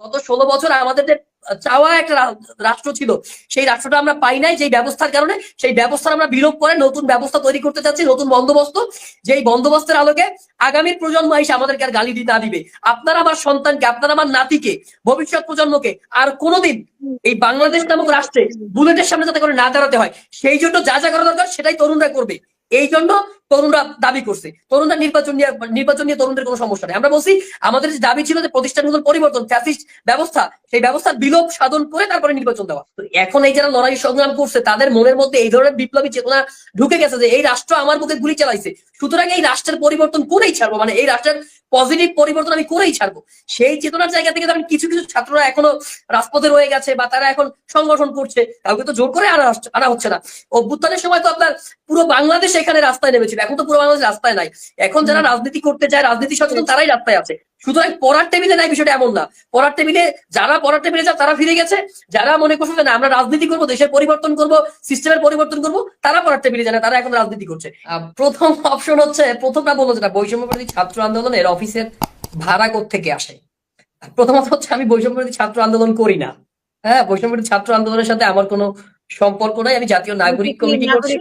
গত ষোলো বছর আমাদের যে চাওয়া একটা রাষ্ট্র ছিল। সেই রাষ্ট্রটা আমরা পাই নাই, যেই ব্যবস্থার কারণে, সেই ব্যবস্থা আমরা বিলোপ করে নতুন ব্যবস্থা তৈরি করতে চাচ্ছি, নতুন বন্দোবস্ত। যেই বন্দোবস্তের আলোকে আগামীর প্রজন্ম এসে আমাদেরকে আর গালি দি- না দিবে। আপনারা আমার সন্তানকে, আপনারা আমার নাতিকে, ভবিষ্যৎ প্রজন্মকে আর কোনোদিন এই বাংলাদেশ নামক রাষ্ট্রে বুলেটের সামনে যাতে করে না দাঁড়াতে হয়, সেই জন্য যা যা করা দরকার সেটাই তরুণরা করবে। এই জন্য তরুণরা দাবি করছে। তরুণরা নির্বাচন নিয়ে নির্বাচন নিয়ে তরুণদের কোনো সমস্যা নেই। আমরা বলছি, আমাদের যে দাবি ছিল যে প্রতিষ্ঠানগুলোর পরিবর্তন ফ্যাসিস্ট ব্যবস্থা, সেই ব্যবস্থা বিলোপ সাধন করে তারপরে নির্বাচন দেওয়া। তো এখন এই যারা লড়াই সংগ্রাম করছে, তাদের মনের মধ্যে এই ধরনের বিপ্লবী চেতনা ঢুকে গেছে যে এই রাষ্ট্র আমার বুকে গুলি চালাইছে। সুতরাং এই রাষ্ট্রের পরিবর্তন করেই ছাড়বো? মানে এই রাষ্ট্রের পজিটিভ পরিবর্তন আমি করেই ছাড়বো। সেই চেতনার জায়গা থেকে ধরেন কিছু কিছু ছাত্ররা এখনও রাজপথে রয়ে গেছে বা তারা এখন সংগঠন করছে কাউকে তো জোর করে আনা আনা হচ্ছে না। অভ্যুত্থানের সময় তো আপনার পুরো বাংলাদেশ এখানে রাস্তায় নেমেছিল এখন তো পুরো বাংলাদেশ রাস্তায় নাই। এখন যারা রাজনীতি করতে চায় রাজনীতি সচেতন তারাই রাস্তায় আছে। সুতরাং পড়ার টেবিলে নাই বিষয়টা এমন না। পড়ার টেবিলে যারা পড়ার টেবিলে যায় তারা ফিরে গেছে। যারা মনে করছে যে না আমরা রাজনীতি করব দেশের পরিবর্তন করব সিস্টেমের পরিবর্তন করব তারা পড়ার টেবিলে যায় না তারা এখন রাজনীতি করছে। প্রথম অপশন হচ্ছে প্রথমটা বলল যেটা বৈষম্যবাদী ছাত্র আন্দোলনের অফিসের ভাড়া থেকে আসে? প্রথমত হচ্ছে আমি বৈষম্যবাদী ছাত্র আন্দোলন করি না। হ্যাঁ বৈষম্য বিরোধী ছাত্র আন্দোলনের সাথে আমার কোনো সম্পর্ক নাই আমি জাতীয় নাগরিক কমিটি করছি।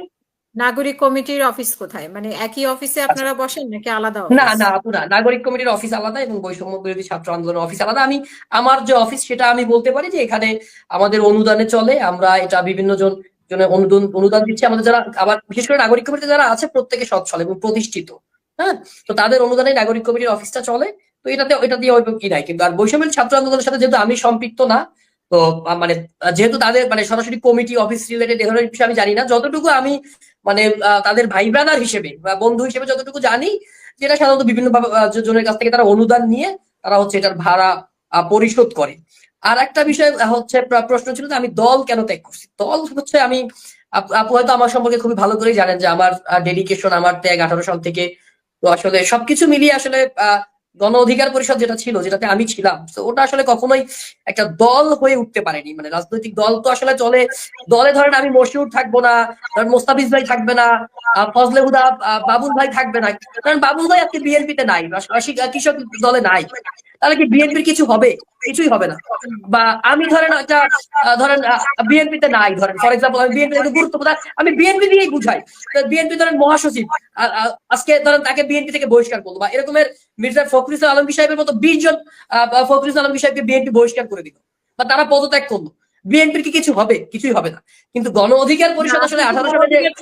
নাগরিক- কমিটির অফিস কোথায়? মানে একই অফিসে আপনারা বসেন নাকি আলাদা না না আপু না নাগরিক কমিটির অফিস আলাদা এবং বৈষম্য বিরোধী ছাত্র আন্দোলনের অফিস আলাদা। আমি আমার যে অফিস সেটা আমি বলতে পারি যে এখানে আমাদের অনুদানে চলে আমরা এটা বিভিন্ন জন অনুদান অনুদান দিচ্ছি। আমাদের যারা আবার বিশেষ করে নাগরিক কমিটিতে যারা আছে প্রত্যেকে সচ্ছল এবং প্রতিষ্ঠিত হ্যাঁ? তো তাদের অনুদানে নাগরিক কমিটির অফিসটা চলে। তো এটাতে এটা দিয়ে কি নাই। কিন্তু আর বৈষম্যের ছাত্র আন্দোলনের সাথে যেহেতু আমি সম্পৃক্ত না তো মানে যেহেতু তাদের মানে সরাসরি কমিটি অফিস রিলেটেড এ ধরনের বিষয়ে আমি জানি না। যতটুকু আমি মানে তাদের ভাই ব্রাদার হিসেবে বা বন্ধু হিসেবে যতটুকু জানি যেটা সাধারণত বিভিন্ন জনের কাছ থেকে তারা অনুদান নিয়ে তারা হচ্ছে এটার ভাড়া পরিশোধ করে। আর একটা বিষয় হচ্ছে প্রশ্ন ছিল যে আমি দল কেন ত্যাগ করছি? দল হচ্ছে আমি আপ- আপু হয়তো আমার সম্পর্কে খুবই ভালো করেই জানেন যে আমার ডেডিকেশন আমার ত্যাগ আঠারো সাল থেকে তো আসলে সবকিছু মিলিয়ে আসলে আহ, গণ অধিকার পরিষদ যেটা ছিল, যেটাতে আমি ছিলাম, তো ওটা আসলে কখনোই একটা দল হয়ে উঠতে পারেনি। মানে রাজনৈতিক দল তো আসলে চলে, দলে ধরেন আমি মশিউর থাকব না, ধরেন মোস্তাফিজ ভাই থাকবে না ফজলে হুদা বাবুল ভাই থাকবে না। কারণ বাবুল ভাই আজকে বিএনপিতে নাই কৃষক দলে নাই। তাহলে কি বিএনপির কিছু হবে? কিছুই হবে না। বা আমি ধরেন ধরেন বিএনপিতে নাই ধরেন। ফর এক্সাম্পল আমি বিএনপি গুরুত্বপূর্ণ আমি বিএনপি দিয়েই বুঝাই। বিএনপি ধরেন মহাসচিব আজকে ধরেন তাকে বিএনপি থেকে বহিষ্কার করল। বা এরকমের মির্জা ফখরুল আলম সাহেবের মতো বিশ জন ফখরুল আলম সাহেবকে বিএনপি বহিষ্কার করে দিল। বা তারা পদত্যাগ করল। বিএনপির কি কিছু হবে? কিছুই হবে না। কিন্তু গণ অধিকার পরিষদ আসলে আঠারো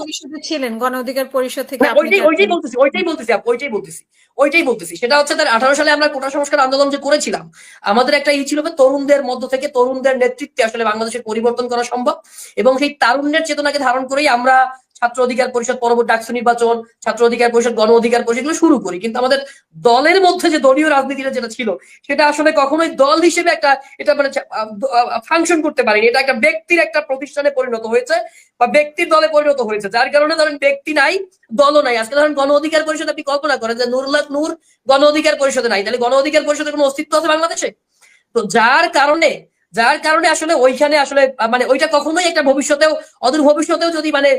পরিষদে ছিলেন। গণ অধিকার পরিষদ থেকে ওইটাই ওইটাই বলতেছি ওইটাই বলতেছি ওইটাই বলতেছি ওইটাই বলতেছি। সেটা হচ্ছে তার আঠারো সালে আমরা কোটা সংস্কার আন্দোলন যে করেছিলাম আমাদের একটা ই ছিল তরুণদের মধ্য থেকে তরুণদের নেতৃত্বে আসলে বাংলাদেশের পরিবর্তন করা সম্ভব এবং সেই তারুণ্যের চেতনাকে ধারণ করেই আমরা ছাত্র অধিকার পরিষদ পরবর্তী ডাকসু নির্বাচন, ছাত্র অধিকার পরিষদ, গণ অধিকার পরিষদ শুরু করি। কিন্তু আমাদের দলের মধ্যে যে দলীয় রাজনীতিটা যেটা ছিল, সেটা আসলে কখনোই দল হিসেবে একটা এটা মানে ফাংশন করতে পারেনি। এটা একটা ব্যক্তির একটা প্রতিষ্ঠানে পরিণত হয়েছে বা ব্যক্তির দলে পরিণত হয়েছে। যার কারণে ধরেন ব্যক্তি নাই, দলও নাই। আজকে ধরেন গণ অধিকার পরিষদ আপনি কল্পনা করেন যে নুরুল্লাহ নূর গণ অধিকার পরিষদে নাই। তাহলে গণ অধিকার পরিষদের কোনো অস্তিত্ব আছে বাংলাদেশে? তো যার কারণে যার কারণে আসলে ওইখানে আসলে মানে ওইটা কখনোই একটা ভবিষ্যতেও, অদূর ভবিষ্যতেও যদি মানে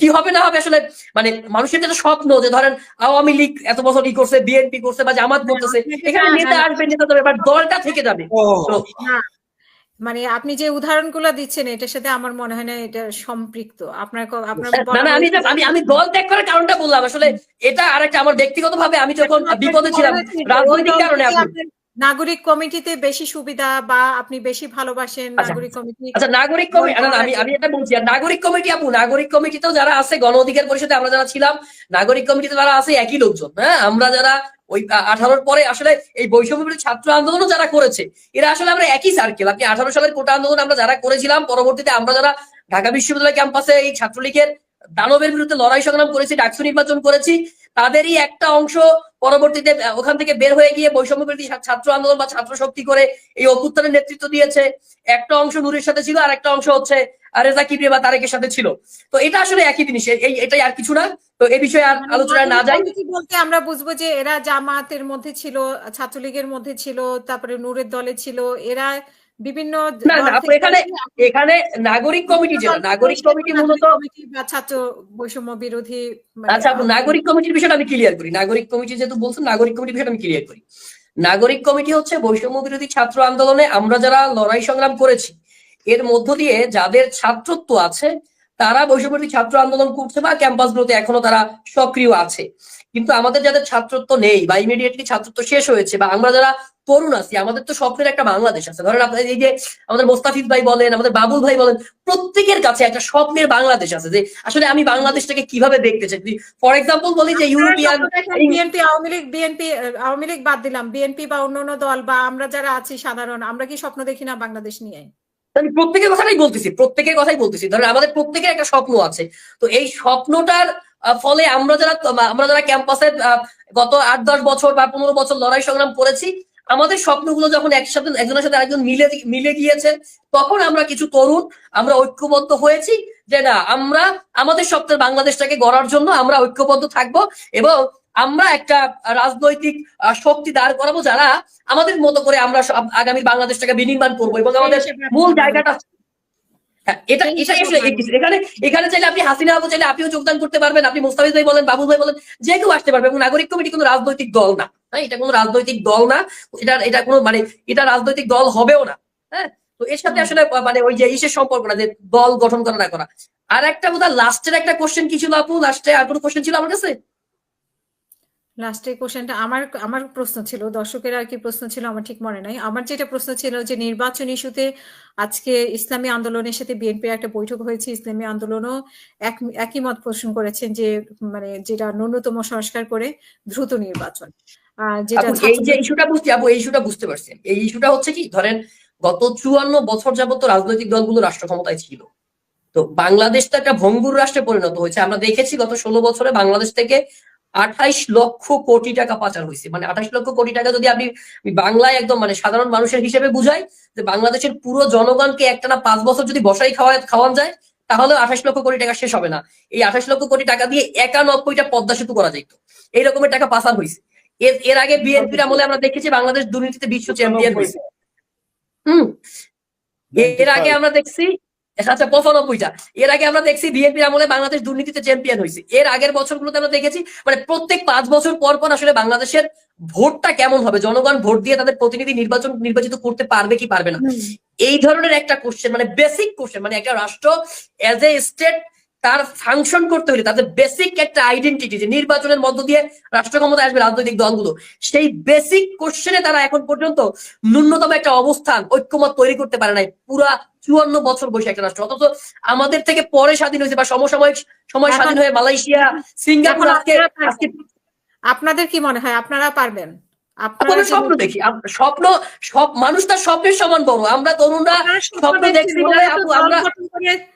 কি হবে না হবে আসলে মানে মানুষের যেটা স্বপ্ন যে ধরেন আওয়ামী লীগ এত বছর ই করছে বিএনপি করছে বা জামাত করতেছে এখানে নেতা আসবে নেতা যাবে এবার দলটা থেকে যাবে। মানে আপনি যে উদাহরণগুলো দিচ্ছেন এটার সাথে আমার মনে হয় না এটা সম্পৃক্ত। আপনার আপনার না না আমি আমি আমি দল ত্যাগ করার কারণটা বললাম। আসলে এটা আরেকটা আমার ব্যক্তিগত ভাবে আমি যখন বিপদে ছিলাম রাজনৈতিক কারণে নাগরিক কমিটিতে বেশি সুবিধা বা আপনি বেশি ভালোবাসেন আচ্ছা। নাগরিক কমিটি আচ্ছা নাগরিক কমিটি আমি আমি এটা বলছি নাগরিক কমিটি আপু নাগরিক কমিটিতেও যারা আছে গণ অধিকার পরিষদে আমরা যারা ছিলাম নাগরিক কমিটিতে যারা আছে একই লোকজন হ্যাঁ আমরা যারা ওই আঠারোর পরে আসলে এই বৈষম্য ছাত্র আন্দোলনও যারা করেছে এরা আসলে আমরা একই সার্কেল আপনি আঠারো সালের কোটা আন্দোলন আমরা যারা করেছিলাম পরবর্তীতে আমরা যারা ঢাকা বিশ্ববিদ্যালয় ক্যাম্পাসে এই ছাত্রলীগের দানবের বিরুদ্ধে লড়াই সংগ্রাম করেছি ডাকসু নির্বাচন করেছি তাদেরই একটা অংশ পরবর্তীতে ওখান থেকে বের হয়ে গিয়ে বৈষম্য বিরোধী ছাত্র আন্দোলন বা ছাত্র শক্তি করে এই অভ্যুত্থানের নেতৃত্ব দিয়েছে। একটা অংশ নূরের সাথে ছিল আর একটা অংশ হচ্ছে রেজা কিবরিয়া বা তারেকের সাথে ছিল। তো এটা আসলে একই জিনিস এই এটাই আর কিছু না। তো এই বিষয়ে আর মানে আলোচনায় না যাই। বলতে আমরা বুঝব যে এরা জামাতের মধ্যে ছিল ছাত্রলীগের মধ্যে ছিল তারপরে নূরের দলে ছিল। এরা বিভিন্ন এখানে এখানে নাগরিক কমিটি যেটা নাগরিক কমিটি মূলত ছাত্র বৈষম্য বিরোধী মানে আচ্ছা নাগরিক কমিটির বিষয়টা আমি ক্লিয়ার করি। নাগরিক কমিটি যেহেতু বলছেন নাগরিক কমিটির বিষয়টা আমি ক্লিয়ার করি। নাগরিক কমিটি হচ্ছে বৈষম্য বিরোধী ছাত্র আন্দোলনে আমরা যারা লড়াই সংগ্রাম করেছি এর মধ্য দিয়ে যাদের ছাত্রত্ব আছে তারা বৈষম্য বিরোধী ছাত্র আন্দোলন করছে বা ক্যাম্পাসগুলোতে এখনও তারা সক্রিয় আছে। কিন্তু আমাদের যাদের ছাত্রত্ব নেই বা ইমিডিয়েটলি ছাত্রত্ব শেষ হয়েছে বা আমরা যারা তরুণ আছি আমাদের তো স্বপ্নের একটা বাংলাদেশ আছে। ধরেন আপনার এই যে আমাদের মোস্তাফিজ ভাই বলেন আমাদের বাবুল ভাই বলেন প্রত্যেকের কাছে একটা স্বপ্নের বাংলাদেশ আছে যে আসলে আমি বাংলাদেশটাকে কীভাবে দেখতে চাই? ফর এক্সাম্পল বলি যে European BNP Awami League BNP Awami League বাদ দিলাম। বিএনপি বা অন্যান্য দল বা আমরা যারা আছি সাধারণ আমরা কি স্বপ্ন দেখি না বাংলাদেশ নিয়ে? আমি প্রত্যেকের কথাটাই বলতেছি প্রত্যেকের কথাই বলতেছি। ধরেন আমাদের প্রত্যেকের একটা স্বপ্ন আছে। তো এই স্বপ্নটার ফলে আমরা যারা আমরা যারা ক্যাম্পাসে গত আট দশ বছর বা পনেরো বছর লড়াই সংগ্রাম করেছি আমাদের স্বপ্নগুলো যখন একসাথে একজনের সাথে আরেকজন মিলে মিলে গিয়েছে তখন আমরা কিছু তরুণ আমরা ঐক্যবদ্ধ হয়েছি যে না আমরা আমাদের স্বপ্নের বাংলাদেশটাকে গড়ার জন্য আমরা ঐক্যবদ্ধ থাকব এবং আমরা একটা রাজনৈতিক আহ, শক্তি দাঁড় করাবো যারা আমাদের মতো করে আমরা আগামী বাংলাদেশটাকে বিনির্মাণ করব এবং আমাদের মূল জায়গাটা এটা এটা আসলে এখানে এখানে চাইলে আপনি হাসিনা আবু চাইলে আপনিও যোগদান করতে পারবেন আপনি মোস্তাফিজ ভাই বলেন বাবু ভাই বলেন যে কেউ আসতে পারবে। এবং নাগরিক কমিটি কোনো রাজনৈতিক দল না। হ্যাঁ এটা কোনো রাজনৈতিক দল না। এটা এটা কোনো মানে এটা রাজনৈতিক দল হবেও না। হ্যাঁ তো এর সাথে আসলে মানে ওই যে ইসের সম্পর্ক না যে দল গঠন করা না করা। আর একটা বোধহয় লাস্টের একটা কোশ্চেন কি ছিল আপু? লাস্টে আর কোনো কোশ্চেন ছিল আমার কাছে? লাস্টের কোশ্চেনটা আমার আমার প্রশ্ন ছিল দর্শকের আর কি প্রশ্ন ছিল আমার ঠিক মনে নাই। আমার যেটা প্রশ্ন ছিল যে নির্বাচন ইস্যুতে আজকে ইসলামী আন্দোলনের সাথে বিএনপির একটা বৈঠক হয়েছে। ইসলামী আন্দোলনও এক একই মত পোষণ করেছেন যে মানে যেটা ন্যূনতম সংস্কার করে দ্রুত নির্বাচন। যেটা এই যে ইস্যুটা আপু এই ইস্যুটা বুঝতে পারছি। এই ইস্যুটা হচ্ছে কি ধরেন গত চুয়ান্ন বছর যাবত রাজনৈতিক দলগুলো রাষ্ট্র ক্ষমতায় ছিল। তো বাংলাদেশ তো একটা ভঙ্গুর রাষ্ট্রে পরিণত হয়েছে। আমরা দেখেছি গত ষোলো বছরে বাংলাদেশ থেকে আঠাইশ লক্ষ কোটি টাকা পাচার হয়েছে। মানে আঠাইশ লক্ষ কোটি টাকা যদি আপনি বাংলায় একদম মানে সাধারণ মানুষের হিসেবে বুঝাই যে বাংলাদেশের পুরো জনগণকে একটানা পাঁচ বছর যদি বসাই খাওয়া খাওয়ান যায় তাহলে আঠাশ লক্ষ কোটি টাকা শেষ হবে না। এই আঠাশ লক্ষ কোটি টাকা দিয়ে একানব্বইটা পদ্মা সেতু করা যেত এই রকমের টাকা পাচার হয়েছে। এর এর আগে বিএনপির আমলে আমরা দেখেছি বাংলাদেশ দুর্নীতিতে বিশ্ব চ্যাম্পিয়ন হয়েছে। হম। এর আগে আমরা দেখছি আচ্ছা পঁচানব্বইটা। এর আগে আমরা দেখছি বিএনপির আমলে বাংলাদেশ দুর্নীতিতে চ্যাম্পিয়ন হয়েছে। এর আগের বছরগুলোতে আমরা দেখেছি মানে প্রত্যেক পাঁচ বছর পর পর আসলে বাংলাদেশের ভোটটা কেমন হবে? জনগণ ভোট দিয়ে তাদের প্রতিনিধি নির্বাচন নির্বাচিত করতে পারবে কি পারবে না? এই ধরনের একটা কোশ্চেন মানে বেসিক কোশ্চেন মানে একটা রাষ্ট্র এজ এ স্টেট তার ফাংশন করতে হলে তাদের বেসিক একটা আইডেন্টিটি যে নির্বাচনের মধ্য দিয়ে রাষ্ট্র ক্ষমতায় আসবে রাজনৈতিক দলগুলো সেই বেসিক কোশ্চেনে তারা এখন পর্যন্ত ন্যূনতম একটা অবস্থান ঐক্যমত তৈরি করতে পারে নাই। পুরা চুয়ান্ন বছর বসে একটা রাষ্ট্র। অথচ আমাদের থেকে পরে স্বাধীন হয়েছে বা সমসাময়িক সময় স্বাধীন হয়ে মালয়েশিয়া সিঙ্গাপুর আজকে আপনাদের কি মনে হয়? আপনারা পারবেন? আমরা আপনারা স্বপ্ন দেখি স্বপ্ন সব মানুষ তার স্বপ্নের সমান বড়। আমরা তরুণরা স্বপ্ন দেখছি আমরা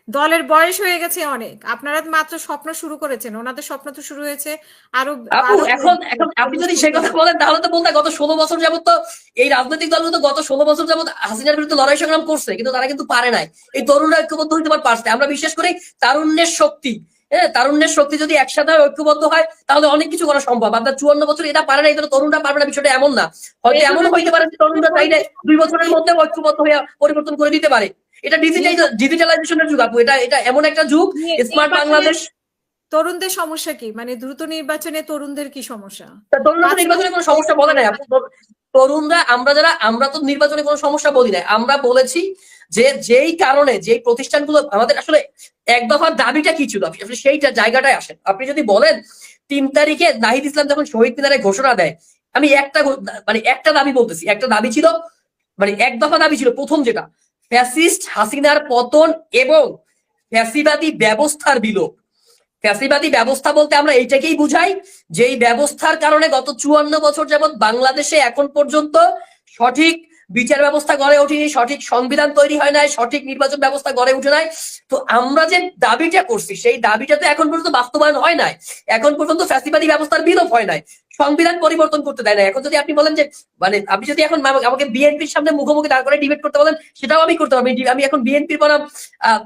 দলের বয়স হয়ে গেছে অনেক। আপনারা মাত্র স্বপ্ন শুরু করেছেন ওনাদের স্বপ্ন তো শুরু হয়েছে আরও আপু এখন এখন আপনি যদি সে কথা বলেন তাহলে তো বলতে গত ষোলো বছর যাবত তো এই রাজনৈতিক দলগুলো তো গত ষোলো বছর যাবত হাসিনার বিরুদ্ধে লড়াই সংগ্রাম করছে কিন্তু তারা কিন্তু পারে নাই। এই তরুণরা ঐক্যবদ্ধ হইতে পার- পারছে। আমরা বিশ্বাস করি তারুণ্যের শক্তি হ্যাঁ তারুণ্যের শক্তি যদি একসাথে ঐক্যবদ্ধ হয় তাহলে অনেক কিছু করা সম্ভব। আপনার চুয়ান্ন বছর এটা পারে না এটা তরুণরা পারবে না বিষয়টা এমন না। হয়তো এমন হইতে পারে যে তরুণরা চাইলে দুই বছরের মধ্যে ঐক্যবদ্ধ হয়ে পরিবর্তন করে দিতে পারে। এটা ডিজিটাল ডিজিটালাইজেশনের যুগ আপু। এটা এটা এমন একটা যুগ স্মার্ট বাংলাদেশ। তরুণদের সমস্যা কি? মানে দ্রুত নির্বাচনে তরুণদের কি সমস্যা? তরুণরা নির্বাচনে কোনো সমস্যা বলে নাই তরুণরা আমরা যারা আমরা তো নির্বাচনে কোনো সমস্যা বলি নাই। আমরা বলেছি যে যেই কারণে যেই প্রতিষ্ঠানগুলো আমাদের আসলে এক দফার দাবিটা কি ছিল? আসলে সেইটা জায়গাটায় আসেন। আপনি যদি বলেন, তিন তারিখে নাহিদ ইসলাম যখন শহীদ মিনারে ঘোষণা দেয়, আমি একটা মানে একটা দাবি বলতেছি, একটা দাবি ছিল মানে এক দফা দাবি ছিল, প্রথম যেটা, ফ্যাসিস্ট হাসিনার পতন এবং ফ্যাসিবাদী ব্যবস্থার বিলোপ। ফ্যাসিবাদী ব্যবস্থা বলতে আমরা এইটাকেই বুঝাই যে এই ব্যবস্থার কারণে গত চুয়ান্ন বছর যেমন বাংলাদেশে এখন পর্যন্ত সঠিক বিচার ব্যবস্থা গড়ে ওঠেনি, সঠিক সংবিধান তৈরি হয় নাই, সঠিক নির্বাচন ব্যবস্থা গড়ে উঠে নাই। তো আমরা যে দাবিটা করছি, সেই দাবিটা তো এখন পর্যন্ত বাস্তবায়ন হয় নাই। এখন পর্যন্ত ফ্যাসিবাদী ব্যবস্থার বিলোপ হয় নাই। সংবিধান পরিবর্তন করতে দেয় না এখন যদি আপনি বলেন যে মানে আপনি যদি এখন আমাকে- বিএনপির সামনে মুখোমুখি দাঁড় করে ডিবেট করতে বলেন, সেটাও আমি করতে পারব। আমি এখন বিএনপির বনাম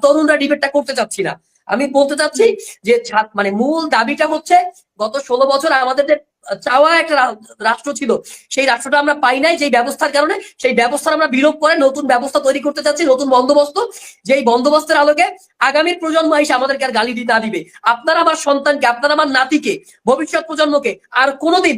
তরুণরা ডিবেটটা করতে চাচ্ছি না। আমি বলতে চাচ্ছি যে মানে মূল দাবিটা হচ্ছে, গত ষোলো বছর আমাদের যে চাওয়া একটা রাষ্ট্র ছিল, সেই রাষ্ট্রটা আমরা পাই নাই, যেই ব্যবস্থার কারণে, সেই ব্যবস্থার আমরা বিলোপ করে নতুন ব্যবস্থা তৈরি করতে চাচ্ছি, নতুন বন্দোবস্ত, যেই বন্দোবস্তের আলোকে আগামীর প্রজন্ম এসে আমাদেরকে আর গালি দিতে দিবে। আপনারা আমার সন্তানকে, আপনারা আমার নাতিকে, ভবিষ্যৎ প্রজন্মকে আর কোনোদিন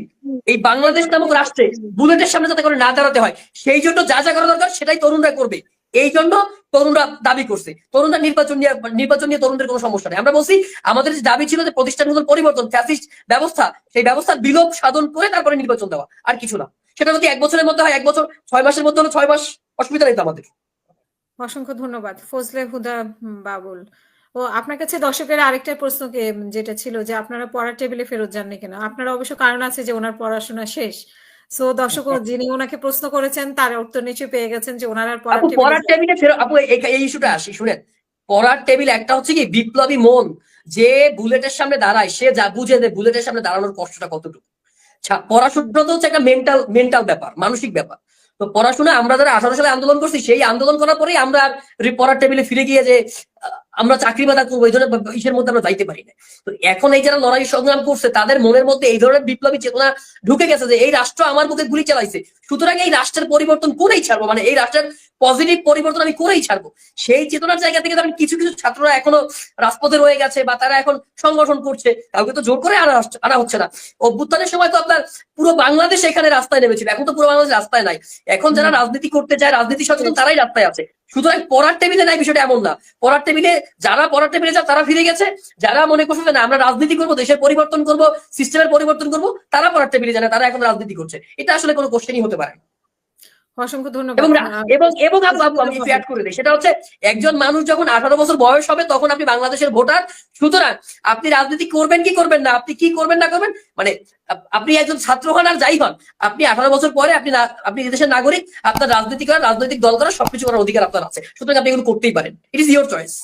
এই বাংলাদেশ নামক রাষ্ট্রে বুলেটের সামনে যাতে করে না দাঁড়াতে হয়, সেই জন্য যা যা করা দরকার সেটাই তরুণরা করবে। এই জন্য তরুণরা দাবি করছে। তরুণরা নির্বাচন নিয়ে নির্বাচন নিয়ে তরুণদের কোনো সমস্যা নেই। আমরা বলছি, আমাদের যে দাবি ছিল যে প্রতিষ্ঠানগুলোর পরিবর্তন ফ্যাসিস্ট ব্যবস্থা, সেই ব্যবস্থার বিলোপ সাধন করে তারপরে নির্বাচন দেওয়া, আর কিছু না। সেটা যদি এক বছরের মধ্যে হয়, এক বছর, ছয় মাসের মধ্যে হলো ছয় মাস অসুবিধা নেই আমাদের। অসংখ্য ধন্যবাদ। ফজলে হুদা বাবুল। ও, আপনার কাছে দর্শকের আরেকটা প্রশ্ন যেটা ছিল যে আপনারা পড়ার টেবিলে ফেরত যাননি কেন? আপনারা অবশ্য কারণ আছে যে ওনার পড়াশোনা শেষ। সো দর্শক যিনি ওনাকে প্রশ্ন করেছেন তার উত্তর নিশ্চয়ই পেয়ে গেছেন যে ওনার আর আপু টেবিলে পড়ার টেবিলে ফেরত আপু এই- ইস্যুটা আসি শুনেন। পড়ার টেবিল একটা হচ্ছে কি বিপ্লবী মন যে বুলেটের সামনে দাঁড়ায় সে যা বুঝে দেয় বুলেটের সামনে দাঁড়ানোর কষ্টটা কতটুকু। পড়াশোনা তো হচ্ছে একটা মেন্টাল মেন্টাল ব্যাপার মানসিক ব্যাপার। তো পড়াশোনা আমরা যারা আঠারো সালে আন্দোলন করছি সেই আন্দোলন করার পরেই আমরা আর পড়ার টেবিলে ফিরে গিয়ে যে আমরা চাকরি বাদা করব এই ধরনের ইসের মধ্যে আমরা যাইতে পারি না তো এখন এই যারা লড়াই সংগ্রাম করছে তাদের মনের মধ্যে এই ধরনের বিপ্লবী চেতনা ঢুকে গেছে যে এই রাষ্ট্র আমার বুকে গুলি চালাইছে। সুতরাং এই রাষ্ট্রের পরিবর্তন করেই ছাড়বো মানে এই রাষ্ট্রের পজিটিভ পরিবর্তন আমি করেই ছাড়বো। সেই চেতনার জায়গা থেকে ধরেন কিছু কিছু ছাত্ররা এখনও রাজপথে রয়ে গেছে বা তারা এখন সংগঠন করছে। কাউকে তো জোর করে আনা আনা হচ্ছে না। অভ্যুত্থানের সময় তো আপনার পুরো বাংলাদেশ এখানে রাস্তায় নেমেছিল এখন তো পুরো বাংলাদেশ রাস্তায় নাই। এখন যারা রাজনীতি করতে চায় রাজনীতি সচেতন তারাই রাস্তায় আছে। সুতরাং পড়ার টেবিলে নাই বিষয়টা এমন না। পড়ার টেবিলে, যারা পড়ার টেবিলে যা তারা ফিরে গেছে। যারা মনে করছে যে না, আমরা রাজনীতি করব, দেশের পরিবর্তন করব সিস্টেমের পরিবর্তন করব, তারা পড়ার টেবিলে যায় না, তারা এখন রাজনীতি করছে। এটা আসলে কোনো কোশ্চেনই হতে পারে না। অসংখ্য ধন্যবাদ এবং এবং আমি করে দিই। সেটা হচ্ছে একজন মানুষ যখন আঠারো বছর বয়স হবে তখন আপনি বাংলাদেশের ভোটার। সুতরাং আপনি রাজনীতি করবেন কি করবেন না আপনি কি করবেন না করবেন মানে আপনি একজন ছাত্র হন আর যাই হন আপনি আঠারো বছর পরে আপনি আপনি দেশের নাগরিক আপনার রাজনীতি করার রাজনৈতিক দল করার সবকিছু করার অধিকার আপনার আছে। সুতরাং আপনি এগুলো করতেই পারেন। It is your choice